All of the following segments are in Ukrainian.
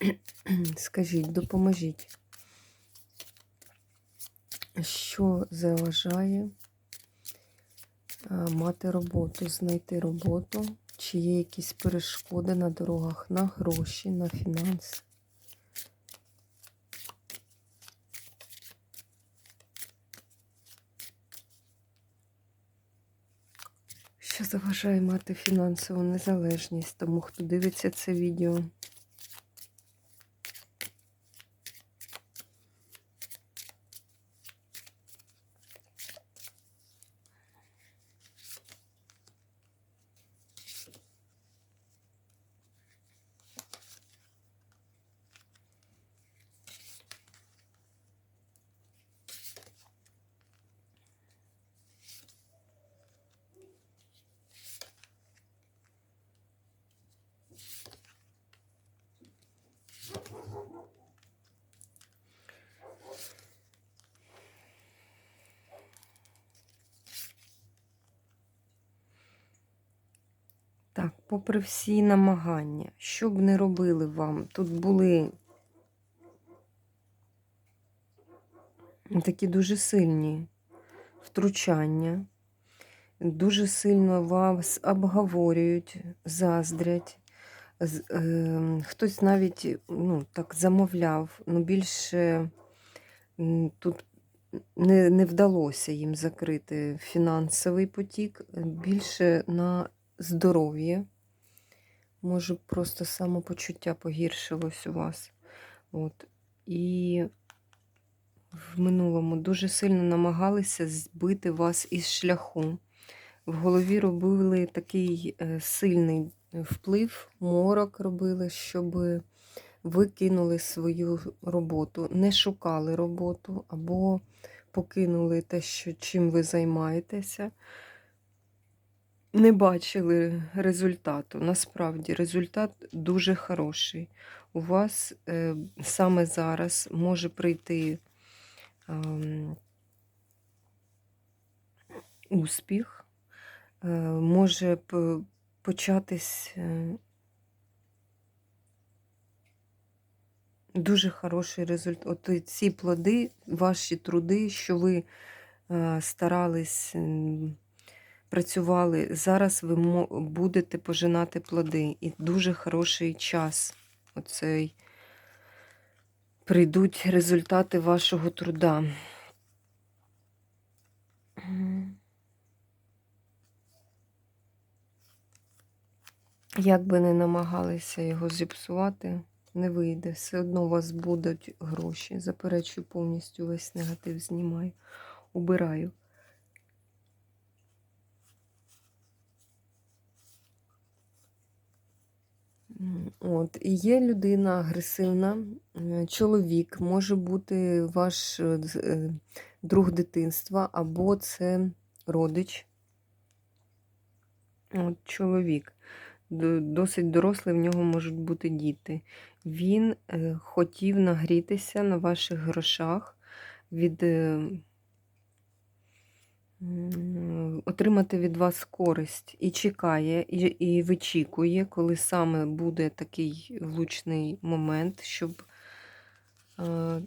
Скажіть, допоможіть, що заважає мати роботу, знайти роботу, чи є якісь перешкоди на дорогах, на гроші, на фінанси. Що заважає мати фінансову незалежність тому, хто дивиться це відео? Так, попри всі намагання, що б не робили вам, тут були такі дуже сильні втручання, дуже сильно вас обговорюють, заздрять. Е, Хтось навіть ну, так замовляв, ну більше тут не, не вдалося їм закрити фінансовий потік, більше на здоров'я. Може, просто самопочуття погіршилось у вас. От. І в минулому дуже сильно намагалися збити вас із шляху. В голові робили такий е, сильний вплив, морок робили, щоб ви кинули свою роботу, не шукали роботу або покинули те, що, чим ви займаєтеся не бачили результату. Насправді результат дуже хороший. У вас е, саме зараз може прийти ем, успіх, е, може початись е, дуже хороший результат. От ці плоди, ваші труди, що ви е, старались. м, працювали, зараз ви будете пожинати плоди. І дуже хороший час. Оцей прийдуть результати вашого труда. Як би не намагалися його зіпсувати, не вийде. Все одно у вас будуть гроші. Заперечую повністю весь негатив знімаю, убираю. От, і є людина агресивна, е, чоловік, може бути ваш е, е, друг дитинства, або це родич. От, чоловік. Досить дорослий, в нього можуть бути діти. Він хотів нагрітися на ваших грошах, від, отримати від вас користь і чекає, і, і вичікує, коли саме буде такий влучний момент, щоб е,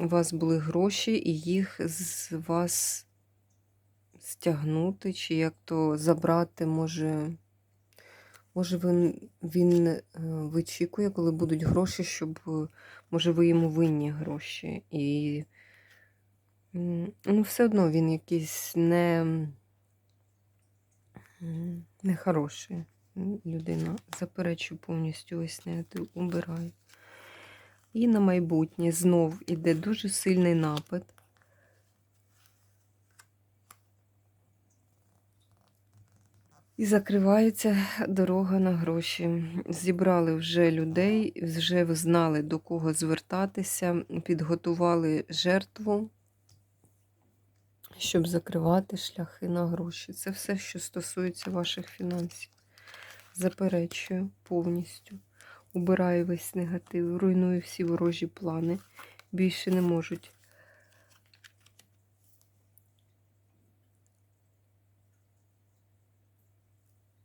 у вас були гроші і їх з вас стягнути, чи як то забрати, може. Може, він, він е, вичікує, коли будуть гроші, щоб, е, може, ви йому винні гроші. І ну, все одно він якийсь не, нехороший людина. Заперечую повністю ось убираю. І на майбутнє знов іде дуже сильний напад. І закривається дорога на гроші. Зібрали вже людей, вже знали до кого звертатися, підготували жертву, щоб закривати шляхи на гроші. Це все, що стосується ваших фінансів. Заперечую повністю. Убираю весь негатив, руйную всі ворожі плани. Більше не можуть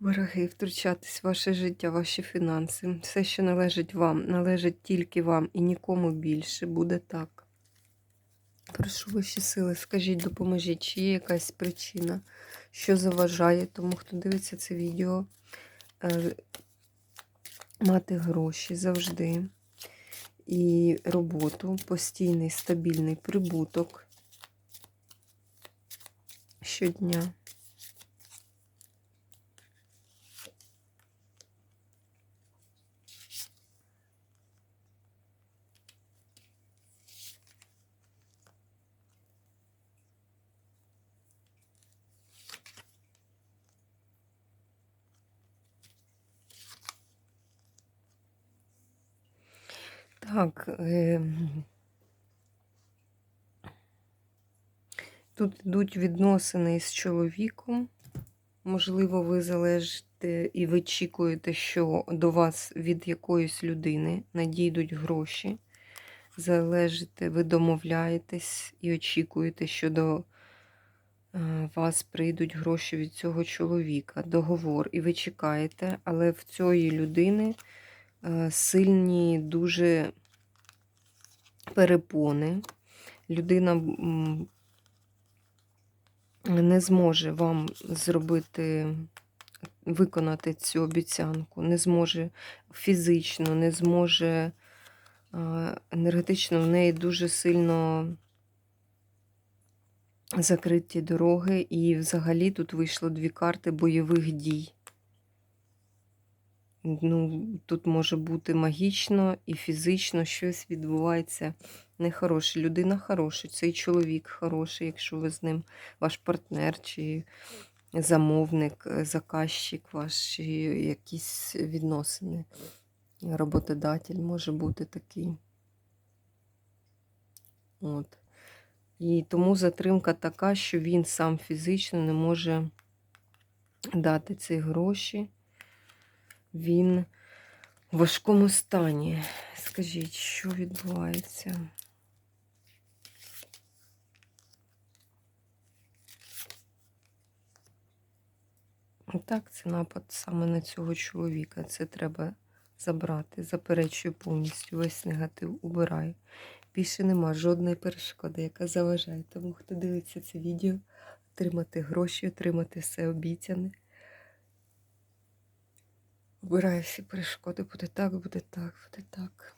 Вороги втручатись в ваше життя, ваші фінанси. Все, що належить вам, належить тільки вам і нікому більше. Буде так. Прошу ваші сили, скажіть, допоможіть, чи є якась причина, що заважає тому, хто дивиться це відео, е, мати гроші завжди. І роботу, постійний стабільний прибуток щодня. Так. Е... Тут йдуть відносини з чоловіком. Можливо, ви залежите і ви очікуєте, що до вас від якоїсь людини надійдуть гроші. Залежите, ви домовляєтесь і очікуєте, що до е, вас прийдуть гроші від цього чоловіка, договор, і ви чекаєте, але в цієї людини сильні дуже перепони. Людина не зможе вам зробити, виконати цю обіцянку, не зможе фізично, не зможе е, енергетично, в неї дуже сильно закриті дороги, і взагалі тут вийшло дві карти бойових дій. Ну, Тут може бути магічно і фізично щось відбувається нехороше. Людина хороша, цей чоловік хороший, якщо ви з ним ваш партнер чи замовник, заказчик, ваші якісь відносини. Роботодатель може бути такий. От. І тому затримка така, що він сам фізично не може дати ці гроші він в важкому стані. Скажіть, що відбувається? Так, це напад саме на цього чоловіка. Це треба забрати. Заперечую повністю весь негатив убираю. Більше нема жодної перешкоди, яка заважає тому, хто дивиться це відео, отримати гроші, отримати все обіцяне. Вбираю всі перешкоди, буде так, буде так, буде так.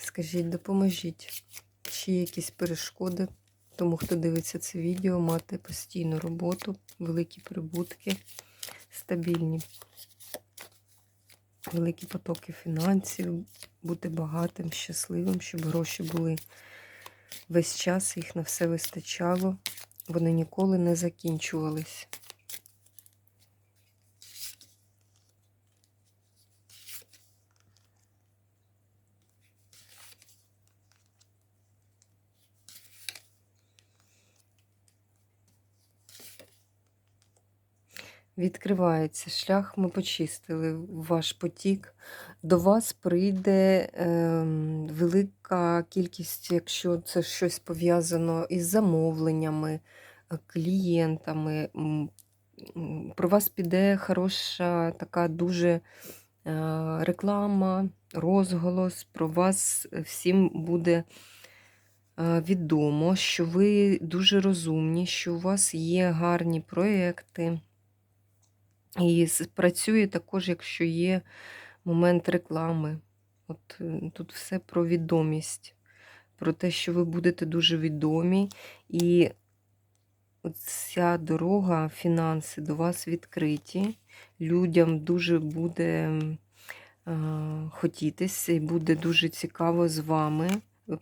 Скажіть, допоможіть, чи якісь перешкоди, тому хто дивиться це відео, мати постійну роботу, великі прибутки, стабільні, великі потоки фінансів, бути багатим, щасливим, щоб гроші були. Весь час, їх на все вистачало, вони ніколи не закінчувались. Відкривається шлях, ми почистили ваш потік. До вас прийде е, велика кількість, якщо це щось пов'язано із замовленнями, е, клієнтами. Про вас піде хороша така дуже е, реклама, розголос. Про вас всім буде е, відомо, що ви дуже розумні, що у вас є гарні проекти. І працює також, якщо є момент реклами. От е, Тут все про відомість, про те, що ви будете дуже відомі, і ця дорога, фінанси до вас відкриті. Людям дуже буде е, хотітися і буде дуже цікаво з вами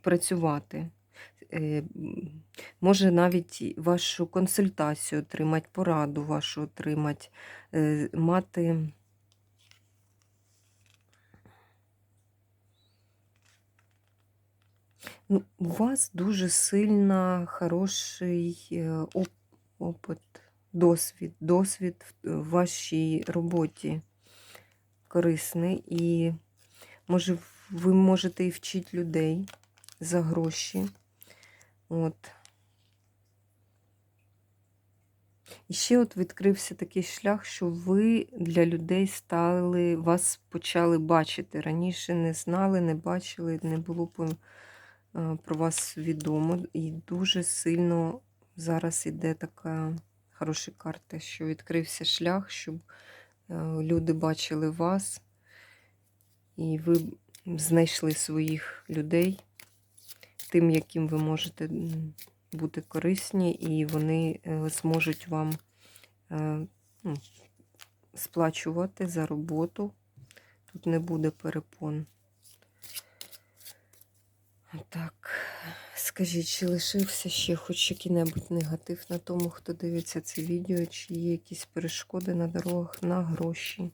працювати. Е, може навіть вашу консультацію отримати, пораду вашу отримати, е, мати. Ну, у вас дуже сильно хороший е, опит, досвід, досвід в вашій роботі корисний. І може ви можете і вчити людей за гроші. От. І ще от відкрився такий шлях, що ви для людей стали, вас почали бачити. Раніше не знали, не бачили, не було про вас відомо. І дуже сильно зараз іде така хороша карта, що відкрився шлях, щоб люди бачили вас, і ви знайшли своїх людей, тим, яким ви можете бути корисні, і вони е, зможуть вам е, ну, сплачувати за роботу. Тут не буде перепон. Так, скажіть, чи лишився ще хоч який-небудь негатив на тому, хто дивиться це відео, чи є якісь перешкоди на дорогах на гроші?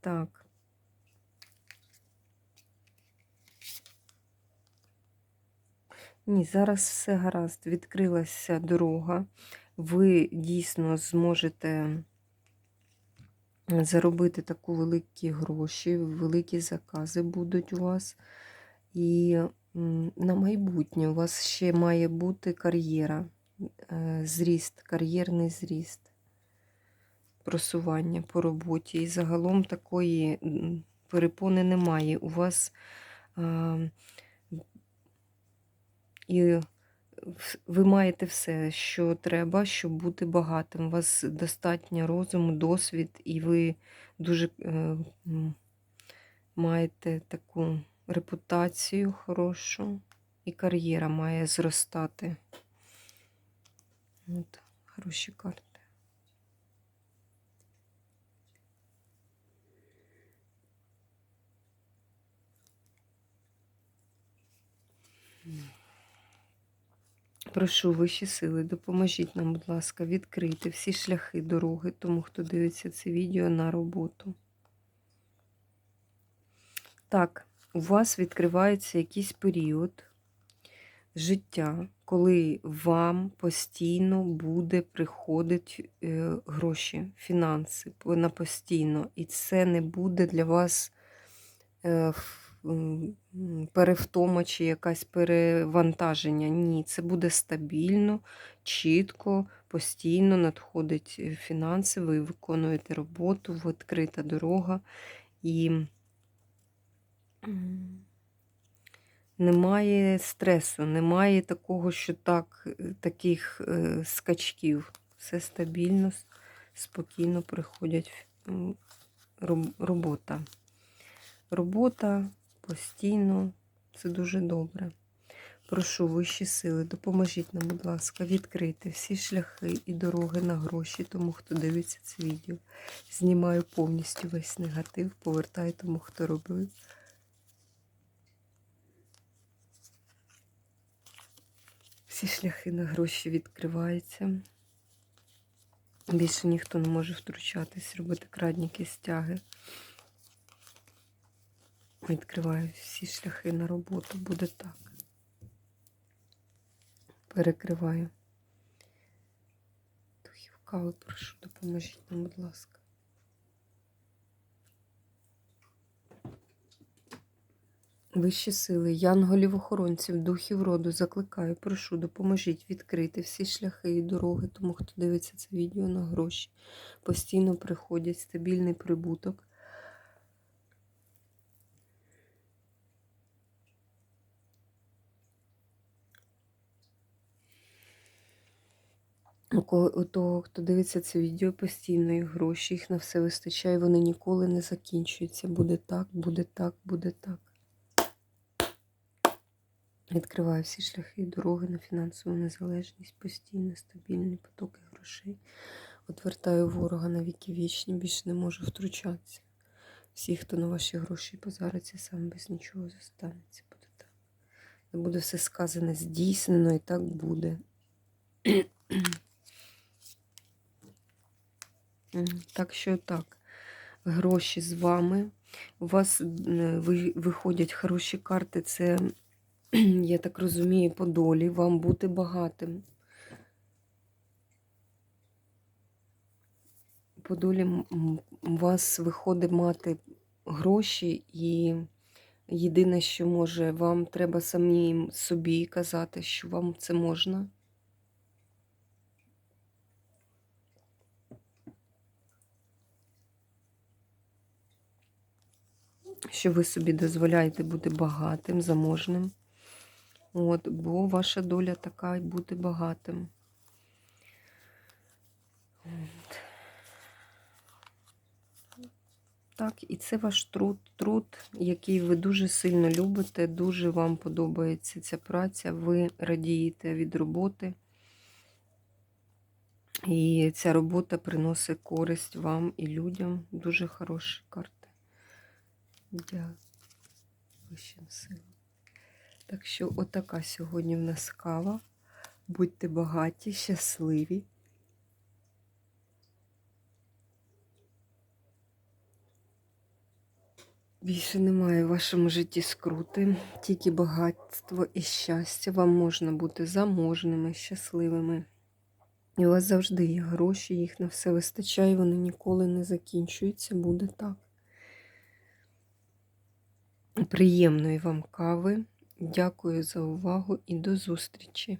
Так. Ні, зараз все гаразд. Відкрилася дорога. Ви дійсно зможете заробити таку великі гроші, великі закази будуть у вас. І на майбутнє у вас ще має бути кар'єра, е, зріст, кар'єрний зріст, просування по роботі. І загалом такої перепони немає. У вас а, і ви маєте все, що треба, щоб бути багатим. У вас достатньо розуму, досвід, і ви дуже е, маєте таку репутацію хорошу, і кар'єра має зростати. От, хороші карти. Прошу вищі сили, допоможіть нам, будь ласка, відкрити всі шляхи дороги, тому хто дивиться це відео на роботу. Так, у вас відкривається якийсь період життя, коли вам постійно буде приходити е, гроші, фінанси на постійно. І це не буде для вас е, перевтома чи якась перевантаження. Ні, це буде стабільно, чітко, постійно надходить е, фінанси, ви виконуєте роботу, відкрита дорога. І немає стресу, немає такого, що так, е, таких е, скачків. Все стабільно, спокійно приходять роб- робота. Робота постійно, це дуже добре. Прошу вищі сили, допоможіть нам, будь ласка, відкрити всі шляхи і дороги на гроші, тому хто дивиться це відео. Знімаю повністю весь негатив, повертаю тому, хто робив. Всі шляхи на гроші відкриваються. Більше ніхто не може втручатись, робити крадніки стяги. Відкриваю всі шляхи на роботу, буде так. Перекриваю. Духів кави, прошу, допоможіть нам, будь ласка. Вищі сили, янголів-охоронців, духів роду, закликаю, прошу, допоможіть відкрити всі шляхи і дороги, тому хто дивиться це відео на гроші. Постійно приходять стабільний прибуток. У того, хто дивиться це відео, постійно і гроші, їх на все вистачає, вони ніколи не закінчуються. Буде так, буде так, буде так. Відкриваю всі шляхи і дороги на фінансову незалежність, постійно, стабільні потоки грошей. Отвертаю ворога на віки вічні, більше не можу втручатися. Всі, хто на ваші гроші позариться, сам без нічого зостанеться. Буде так. І буде все сказане, здійснено, і так буде. Так що так, гроші з вами. У вас е, виходять хороші карти. Це, я так розумію, по долі вам бути багатим. По долі у вас виходить мати гроші, і єдине, що може, вам треба самим собі казати, що вам це можна. Що ви собі дозволяєте бути багатим, заможним. От, бо ваша доля така бути багатим. От. Так, і це ваш труд, труд, який ви дуже сильно любите, дуже вам подобається ця праця, ви радієте від роботи. І ця робота приносить користь вам і людям. Дуже хороші карти. Дякую. Вищим силам. Так що, отака сьогодні в нас кава. Будьте багаті, щасливі. Більше немає в вашому житті скрути, тільки багатство і щастя. Вам можна бути заможними, щасливими. І у вас завжди є гроші, їх на все вистачає, вони ніколи не закінчуються, буде так. Приємної вам кави. Дякую за увагу і до зустрічі!